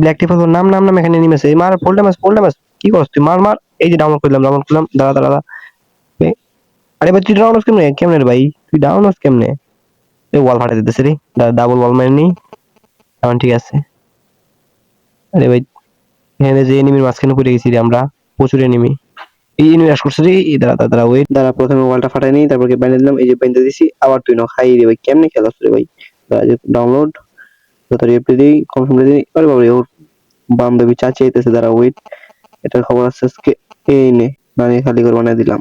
Black tape নাম নাম নাম এখানে নেমেছে মার ফুল ড্যামেজ ফুল ড্যামেজ কি করছ তুই? মার মার। এই যে ডাউনলোড করলাম ডাউনলোড করলাম। দাঁড়া দাঁড়া আরে ভাই, তুই ডাউনলোড কেমনে? কেমনে রে ভাই? তুই ডাউনলোড কেমনে? এই ওয়াল ফাটা দিতেছে রে। ডাবল ওয়াল মেরে নি। এখন ঠিক আছে। আরে ভাই, এখানে যে এনিমির মাঝখানে পড়ে গেছি রে আমরা। প্রচুর এনিমি এই এনিমি রাশ করছে রে। এই দাঁড়া দাঁড়া ওয়েট দাঁড়া, প্রথমে ওয়ালটা ফাটাই নি, তারপর বাইন্ধে দিলাম। এই যে বাইন্ধে দিছি। আবার তুই না খাই রে ভাই, কেমনে খেলাস রে ভাই? ডাউনলোড যত রিপ্লে দিই দিই, আরে বাবা ওর বান্ধবী চাচি আইতেছে, দাঁড়া ওয়েট এটার খবর আছে আজকে, এই নে মানে খালি করে বানিয়ে দিলাম।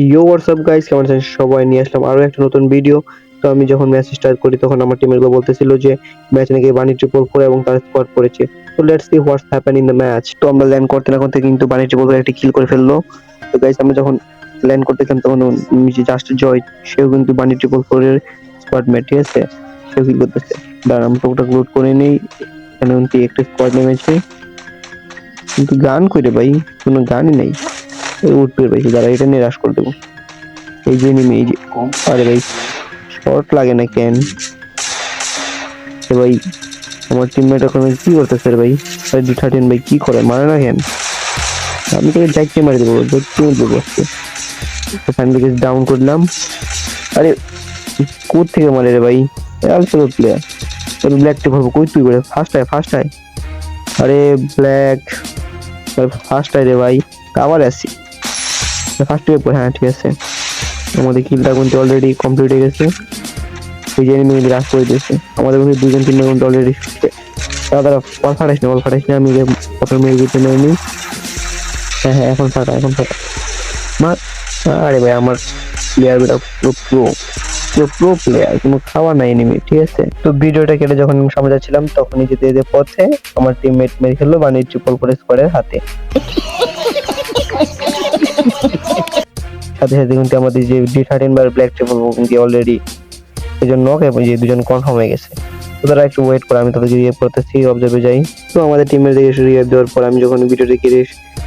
ইয়ো হোয়াটসঅ্যাপ গাইস কেমন আছেন সবাই? নিয়ে আসলাম আরও একটা নতুন ভিডিও তো আমি যখন ম্যাচ স্টার্ট করি, তখন আমার টিমেরগুলো বলতেছিল যে ম্যাচ নাকি বানি ট্রিপল ফোর এবং তার স্কোয়াড পড়েছে তো let's see what's happen in the match তো আমরা ল্যান্ড করতে না করতে কিন্তু বানি ট্রিপল ফোর একটি কিল করে ফেলল। তো গাইস আমরা যখন ল্যান্ড করতেছিলাম তখন জাস্ট জয় সেও কিন্তু বানি ট্রিপল এর স্কোয়াড মেট ঠিক সেও কিল করতেছে? আমরা টুকটাক লুট করে নেই। এখানে কিন্তু একটা স্কোয়াড নেমেছে। কিন্তু গান করে ভাই? কোনো গানই নেই। উঠবে ভাই দাঁড়া, এটা নিয়ে রাশ করে দেবো। এই যে নিমে, এই যে আরে ভাই শর্ট লাগে না কেন? ভাই, আমার টিমমেট ওখানে কি করতেছে রে ভাই? আরে ডি থার্টিন ভাই, কি করে? মারে না কেন? আমি তোকে যাইতে মারি দেবো তুই দেবো ওখান থেকে ডাউন করলাম। আরে কোথ থেকে মারে রে ভাই? আর ছিল প্লেয়ার তোর ব্ল্যাক টেপ কই তুই করে ফার্স্ট আয় ফার্স্ট আয় আরে ব্ল্যাক ফার্স্ট আয় রে ভাই। আবার আসি। ফার্স্ট ওয়েব হ্যাঁ ঠিক আছে। আমাদের কিলটা কিন্তু অলরেডি কমপ্লিট হয়ে গেছে। এই যে এনিমি রাশ করে দিয়েছে। আমাদের মধ্যে দুজন তিনজন কিন্তু অলরেডি দাদা বল ফাটাইস না বল ফাটাইস না। আমি যে প্রথমে মেরে দিতে নেইনি। হ্যাঁ হ্যাঁ এখন ফাটা এখন ফাটা। মা, আরে ভাই, আমার প্লেয়ার বেটা প্রো পুরো প্রো প্লেয়ার কোনো খাওয়া নাই এনিমি ঠিক আছে? তো ভিডিওটা কেটে যখন আমি সামনে যাচ্ছিলাম, তখনই যেতে যেতে পথে আমার টিমমেট মেরে খেললো মানে ট্রিপল করে স্কোয়ারের হাতে। সাথে সাথে কিন্তু আমাদের যে ডি থার্টিন বার ব্ল্যাক ট্রিপল কিন্তু অলরেডি এই জন্য এবং যে দুজন কনফার্ম হয়ে গেছে। তো তারা একটু ওয়েট করে, আমি তাদেরকে রিয়ে করতেছি অবজার্ভে যাই। তো আমাদের টিমের দিকে রিয়ে দেওয়ার পর আমি যখন ভিডিওটি কেটে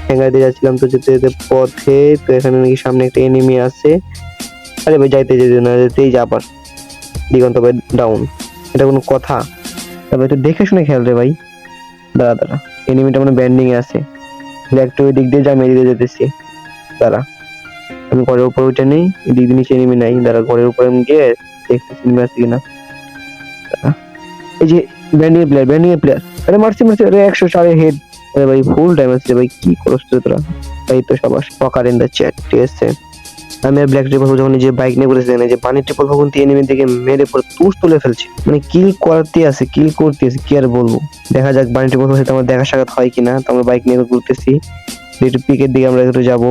হ্যাঙ্গার দিয়ে যাচ্ছিলাম, তো যেতে যেতে পথে তো এখানে নাকি সামনে একটা এনিমি আছে। আরে ভাই, যাইতে যেতে না, যেতেই যা আবার দিগন্ত ভাই ডাউন এটা কোনো কথা। তবে তো দেখে শুনে খেল রে ভাই। দাঁড়া দাঁড়া। এনিমিটা মানে ব্যান্ডিং এ আছে। ব্যাক ওই দিক দিয়ে যা মেরে দিয়ে যেতেছি। দাঁড়া। আমি ঘরের উপরে উঠে নেই, এদিক দিয়ে নিচে নেমে নাই। দাঁড়া, ঘরের উপরে আমি গিয়ে দেখতেছি নেমে আছে কিনা। এই যে ব্যান্ডিং এর প্লেয়ার ব্যান্ডিং এর প্লেয়ার আরে মারছি মারছি। আরে একশো চারে হেড আরে ভাই ফুল টাইম আছে ভাই, কি করছ তোরা? তাই তো সবাস, পকার ইন দ্য চ্যাট ঠিক আছে। আমি আর ব্ল্যাক ট্রিপল যখন যে বাইক নিয়ে বলেছি না যে পানির ট্রিপল ভবন দিয়ে এনিমি দিকে মেরে পরে তুষ তুলে ফেলছে। মানে কিল করতে আছে কিল করতে আছে, কি আর বলব? দেখা যাক বানি ট্রিপল সাথে আমার দেখা সাক্ষাৎ হয় কিনা, তো আমরা বাইক নিয়ে ঘুরতেছি। একটু পিকের দিকে আমরা একটু যাব।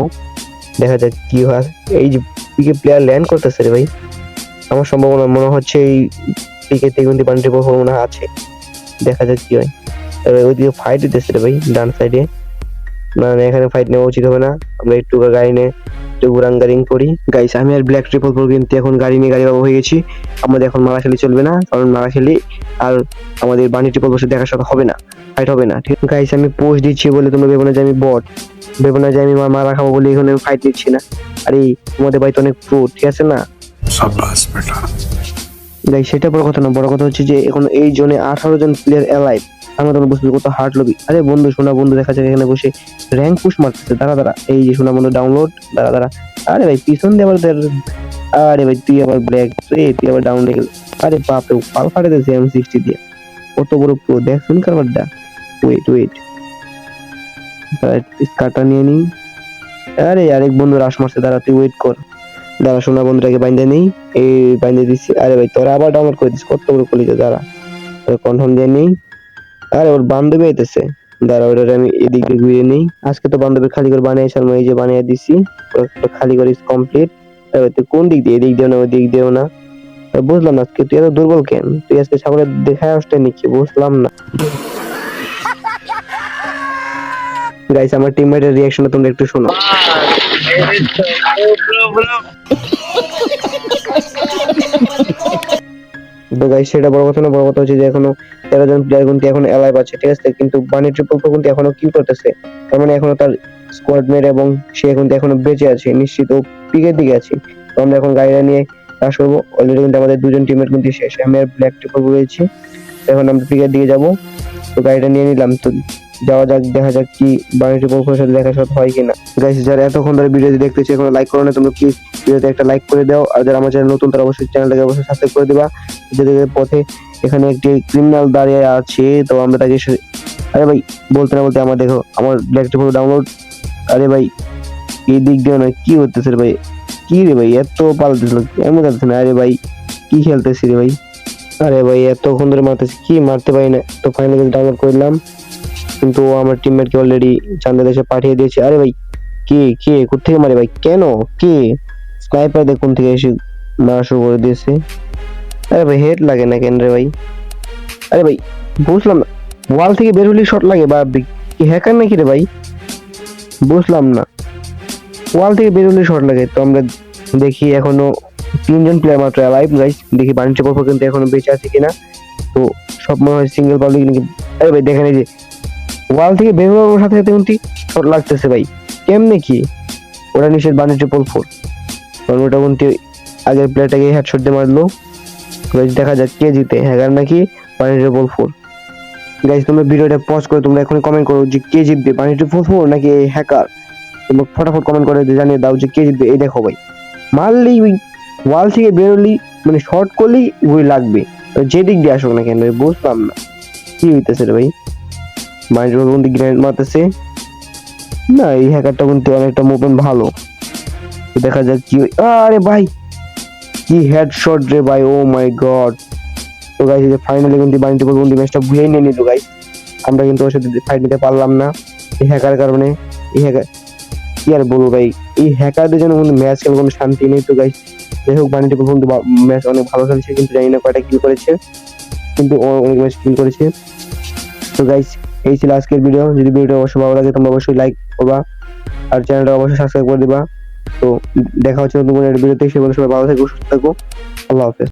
দেখা যাক কি হয়। এই যে পিকে প্লেয়ার ল্যান্ড করতেছে রে ভাই। আমার সম্ভাবনা মনে হচ্ছে এই পিকে থেকে কিন্তু বানি ট্রিপল সম্ভাবনা আছে। দেখা যাক কি হয়। এবার ওইদিকে ফাইট দিতেছে রে ভাই, ডান সাইডে না এখানে ফাইট নেওয়া উচিত হবে না। আমরা একটু গাড়ি নিয়ে তো গাড়িং করি। গাইস আমি আর ব্ল্যাক ট্রিপল পর কিন্তু এখন গাড়ি নিয়ে গাড়ি বাবা হয়ে গেছি। আমাদের এখন মারাখালি চলবে না কারণ মারাখালি আর আমাদের বাণী ট্রিপল বসে দেখা সাথে হবে না ফাইট হবে না। ঠিক গাইস আমি পোস্ট দিচ্ছি বলে তোমরা ভেবো না যে আমি বট ভেবো না যে আমি মারা খাব বলে এখানে ফাইট দিচ্ছি না। আরে তোমাদের বাড়িতে অনেক প্রো ঠিক আছে না? গাইস সেটা বড় কথা না বড় কথা হচ্ছে যে এখন এই জোনে আঠারো জন প্লেয়ার অ্যালাইভ আমরা তখন বুঝতে কত হার্ড লবি। আরে বন্ধু সোনা বন্ধু, দেখা যায় এখানে বসে র্যাঙ্ক পুশ মারতেছে। দাঁড়া দাঁড়া। এই যে সোনা বন্ধু ডাউনলোড দাঁড়া দাঁড়া। আরে ভাই, পিছন দিয়ে আবার আরে ভাই, তুই আবার ব্ল্যাক রে, তুই আবার ডাউন লেগে আরে বাপ রে পাল ফাটে দিয়েছে এম সিক্সটি দিয়ে। কত বড় প্রো দেখ, শুন কারবারটা ওয়েট ওয়েট স্কারটা নিয়ে নিই। আরে, আরেক বন্ধু রাশ মারছে। দাঁড়া, তুই ওয়েট কর। দাঁড়া সোনা বন্ধুটাকে বাইন্ধে নেই। এই বাইন্ধে দিচ্ছি আরে ভাই, তোরা আবার ডাউনলোড করে দিস। কত বড় কলিজা, দাঁড়া। কনফার্ম দিয়ে নেই। আরে ওর বান্ধবী আইতেছে দাঁড়া ওটা আমি এদিক দিয়ে ঘুরিয়ে নেই আজকে তো বান্ধবী খালি করে বানিয়েছে আমি এই যে বানিয়ে দিছি খালি করে কমপ্লিট তুই কোন দিক দিয়ে এদিক দিও না ওই দিক দিও না বুঝলাম না আজকে তুই এত দুর্বল কেন তুই আজকে ছাগলের দেখায় আসতে নাকি বুঝলাম না গাইস আমার টিমমেটের রিয়াকশনটা তোমরা একটু শোনো তো গাইস সেটা বড় কথা না, বড় কথা হচ্ছে যে এখনও তেরো জন প্লেয়ার কিন্তু এখন অ্যালাইভ আছে, ঠিক আছে? কিন্তু বানি ট্রিপল কিন্তু এখনও কি করতেছে। তার মানে এখনও তার স্কোয়াড মেট এবং সে কিন্তু এখনও বেঁচে আছে, নিশ্চিত ও পিকের দিকে আছে। তো আমরা এখন গাড়িটা নিয়ে কাজ করব। অলরেডি কিন্তু আমাদের দুজন টিমের কিন্তু শেষ। আমি আর ব্ল্যাক ট্রিপল রয়েছি। এখন আমরা পিকের দিকে যাব। তো গাড়িটা নিয়ে নিলাম। তো যাওয়া যাক, দেখা যাক কি বাড়িটি পক্ষের সাথে দেখা সাথে হয় কিনা। গাইস যারা এতক্ষণ ধরে ভিডিওটি দেখতেছে, এখনও লাইক করো না, তোমরা প্লিজ ভিডিওতে একটা লাইক করে দাও। আর যারা আমার চ্যানেল নতুন, তারা অবশ্যই চ্যানেলটাকে অবশ্যই সাবস্ক্রাইব করে দিবা। যেতে পথে এখানে একটি ক্রিমিনাল দাঁড়িয়ে আছে, তো আমরা তাকে আরে ভাই, বলতে না বলতে আমার দেখো, আমার ব্ল্যাকটি পুরো ডাউনলোড আরে ভাই, এই দিক দিয়ে না কি হতেছে রে ভাই? কি রে ভাই, এত পাল্টেছিল এমন যাচ্ছে না। আরে ভাই, কি খেলতেছি রে ভাই? আরে ভাই, এতক্ষণ ধরে মারতেছি, কি মারতে পারি না। তো ফাইনালি ডাউনলোড করলাম কিন্তু আমার টিমমেটকে অলরেডি চান্দা দেশে পাঠিয়ে দিয়েছে। আরে ভাই, কে কে কোথেকে মারে ভাই? কেন? কে? স্নাইপার দেখুন থেকে এসে মারা শুরু করে দিয়েছে? আরে ভাই হেড লাগে না কেন রে ভাই? আরে ভাই, বুঝলাম না। ওয়াল থেকে বের হলে শট লাগে বা হ্যাকার নাকি রে ভাই? বুঝলাম না। ওয়াল থেকে বের হলে শট লাগে। তো আমরা দেখি এখনও তিনজন প্লেয়ার মাত্র লাইভ গাইস দেখি বাণিজ্য পক্ষ কিন্তু এখনও বেঁচে আছে কিনা। তো সব মনে হয় সিঙ্গেল পাবলিক নাকি আরে ভাই, দেখেন এই যে ওয়াল থেকে বের হওয়ার সাথে সাথে কিন্তু শট লাগতেছে ভাই। কেমনে কি? ওরা নিষেধ বাণিজ্য পোল ফোর। কারণ ওটা কিন্তু আগের প্লেয়ারটাকে হেডশট দিয়ে মারলো। দেখা যাক কে জিতে। হ্যাকার নাকি বাণিজ্য পোল ফোর? গাইস তোমরা ভিডিওটা পজ করে তোমরা এখন কমেন্ট করো যে কে জিতবে? বাণিজ্য পোল ফোর নাকি এই হ্যাকার তোমরা ফটাফট কমেন্ট করে জানিয়ে দাও যে কে জিতবে। এই দেখো ভাই, মারলেই ওই ওয়াল থেকে বেরোলেই মানে শর্ট করলেই ওই লাগবে। যে দিক দিয়ে আসুক না কেন বুঝলাম না। কি হইতেছে রে ভাই? মাইন্ড কিন্তু গ্রেনেড মারতেছে। না, এই হ্যাকারটা কিন্তু অনেকটা মুভমেন্ট ভালো। দেখা যাক কি আরে ভাই, কি হেডশট রে ভাই ও মাই গড তো গাইস যে ফাইনালি কিন্তু বাণিজ্য বন্ধু ম্যাচটা ভুলেই নিয়ে নিল গাইস আমরা কিন্তু ওর সাথে ফাইট নিতে পারলাম না এই হ্যাকার কারণে। এই হ্যাকার কি আর বলব ভাই, এই হ্যাকারদের জন্য কিন্তু ম্যাচ খেলে কোনো শান্তি নেই তো গাইস যাই হোক, বাণিজ্য বন্ধু ম্যাচ অনেক ভালো খেলছে, কিন্তু জানি না কয়টা কিল করেছে। কিন্তু অনেক ম্যাচ কিল করেছে। তো গাইস এই ছিল আজকের ভিডিও যদি ভিডিওটা অবশ্যই ভালো লাগে, তোমরা অবশ্যই লাইক করবা আর চ্যানেলটা অবশ্যই সাবস্ক্রাইব করে দিবা। তো দেখা হচ্ছে নতুন ভিডিওতে সে সবাই ভালো থাকো, সুস্থ থাকো। আল্লাহ হাফেজ।